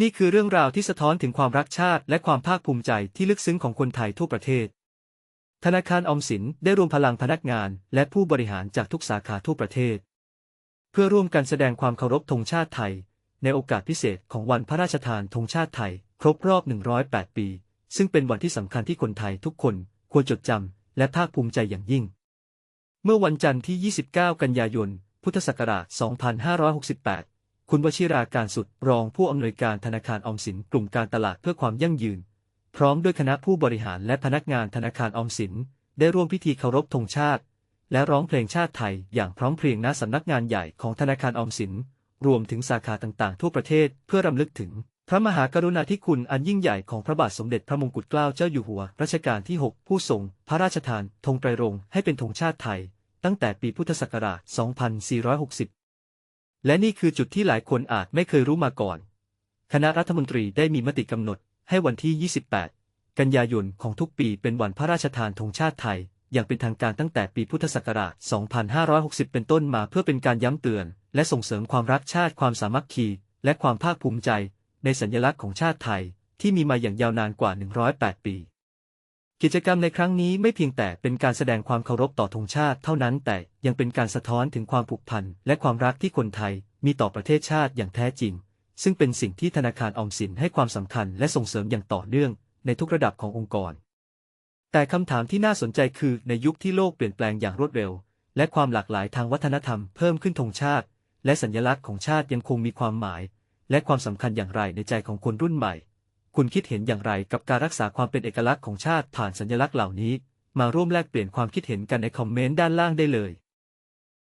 นี่คือเรื่องราวที่สะท้อนถึงความรักชาติ และความภาคภูมิใจที่ลึกซึ้งของคนไทยทั่วประเทศ ธนาคารอมสินได้รวมพลังพนักงาน และผู้บริหารจากทุกสาขาทั่วประเทศ เพื่อร่วมกันแสดงความเคารพธงชาติไทย ในโอกาสพิเศษของวันพระราชทานธงชาติไทย ครบรอบ 108 ปี ซึ่งเป็นวันที่สำคัญที่คนไทยทุกคนควรจดจำและภาคภูมิใจอย่างยิ่ง เมื่อวันจันทร์ที่ 29 กันยายน พุทธศักราช 2568 คุณวชิราการสุดรองผู้อำนวยการธนาคารออมสินกลุ่มการตลาดเพื่อความยั่งยืน พร้อมด้วยคณะผู้บริหารและพนักงานธนาคารออมสิน ได้ร่วมพิธีเคารพธงชาติ และร้องเพลงชาติไทยอย่างพร้อมเพรียงณสำนักงานใหญ่ของธนาคารออมสิน รวมถึงสาขาต่างๆ ทั่วประเทศเพื่อรำลึกถึง พระมหากรุณาธิคุณอันยิ่งใหญ่ของพระบาทสมเด็จพระมงกุฎเกล้าเจ้าอยู่หัวรัชกาลที่ 6 ผู้ทรง พระราชทานธงไตรรงค์ให้เป็นธงชาติไทย ตั้งแต่ปีพุทธศักราช 2460 และนี่คือจุดที่หลายคนอาจไม่เคยรู้มาก่อน คณะรัฐมนตรีได้มีมติกำหนดให้วันที่ 28 กันยายนของทุกปีเป็นวันพระราชทานธงชาติไทย อย่างเป็นทางการตั้งแต่ปีพุทธศักราช 2560 เป็นต้นมาเพื่อเป็นการย้ำเตือน และส่งเสริมความรักชาติความสามัคคี และความภาคภูมิใจ ในสัญลักษณ์ของชาติไทย ที่มีมาอย่างยาวนานกว่า 108 ปี กิจกรรมในครั้งนี้ไม่เพียงแต่เป็นการแสดงความเคารพต่อธงชาติเท่านั้น แต่ยังเป็นการสะท้อนถึงความผูกพันและความรักที่คนไทยมีต่อประเทศชาติอย่างแท้จริง ซึ่งเป็นสิ่งที่ธนาคารออมสินให้ความสำคัญและส่งเสริมอย่างต่อเนื่องในทุกระดับขององค์กร แต่คำถามที่น่าสนใจคือในยุคที่โลกเปลี่ยนแปลงอย่างรวดเร็ว และความหลากหลายทางวัฒนธรรมเพิ่มขึ้นธงชาติ และสัญลักษณ์ของชาติยังคงมีความหมาย และความสำคัญอย่างไรในใจของคนรุ่นใหม่ คุณคิดเห็นอย่างไรกับการรักษาความเป็นเอกลักษณ์ของชาติผ่านสัญลักษณ์เหล่านี้ มาร่วมแลกเปลี่ยนความคิดเห็นกันในคอมเมนต์ด้านล่างได้เลย